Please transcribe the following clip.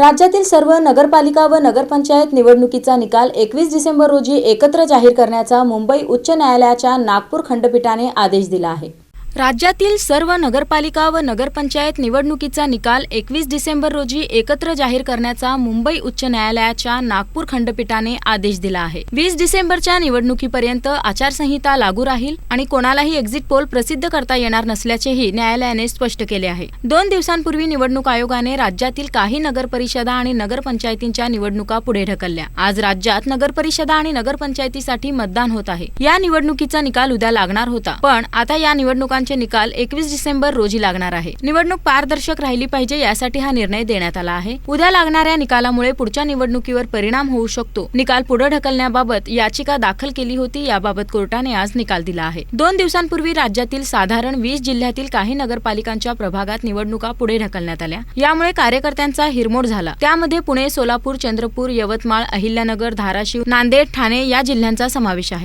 राज्यातील सर्व नगरपालिका व नगरपंचायत निवडणुकीचा निकाल एकवीस डिसेंबर रोजी एकत्र जाहीर करण्याचा मुंबई उच्च न्यायालयाच्या नागपूर खंडपीठाने आदेश दिला आहे. राज्यातील सर्व नगरपालिका व नगरपंचायत निवडणुकीचा निकाल एकवीस डिसेंबर रोजी एकत्र जाहीर करण्याचा मुंबई उच्च न्यायालयाच्या नागपूर खंडपीठाने आदेश दिला आहे. वीस डिसेंबरच्या निवडणुकीपर्यंत आचारसंहिता लागू राहील आणि कोणालाही एक्झिट पोल प्रसिद्ध करता येणार नसल्याचेही न्यायालयाने स्पष्ट केले आहे. दोन दिवसांपूर्वी निवडणूक आयोगाने राज्यातील काही नगरपरिषदा आणि नगरपंचायतींच्या निवडणुका पुढे ढकलल्या. आज राज्यात नगरपरिषदा आणि नगरपंचायतीसाठी मतदान होत आहे. या निवडणुकीचा निकाल उद्या लागणार होता. पण आता या निवडणुका मतदानाचे निकाल एकवीस डिसेंबर रोजी लागणार आहे. निवडणूक पारदर्शक राहिली पाहिजे यासाठी हा निर्णय देण्यात आला आहे. उद्या लागणाऱ्या निकालामुळे पुढच्या निवडणुकीवर परिणाम होऊ शकतो. निकाल पुढे ढकलण्याबाबत याचिका दाखल केली होती याबाबत कोर्टाने आज निकाल दिला आहे. दोन दिवसांपूर्वी राज्यातील साधारण वीस जिल्ह्यातील काही नगरपालिकांच्या प्रभागात निवडणुका पुढे ढकलण्यात आल्या. यामुळे कार्यकर्त्यांचा हिरमोड झाला. त्यामध्ये पुणे सोलापूर चंद्रपूर यवतमाळ अहिल्यानगर धाराशिव नांदेड ठाणे या जिल्ह्यांचा समावेश आहे.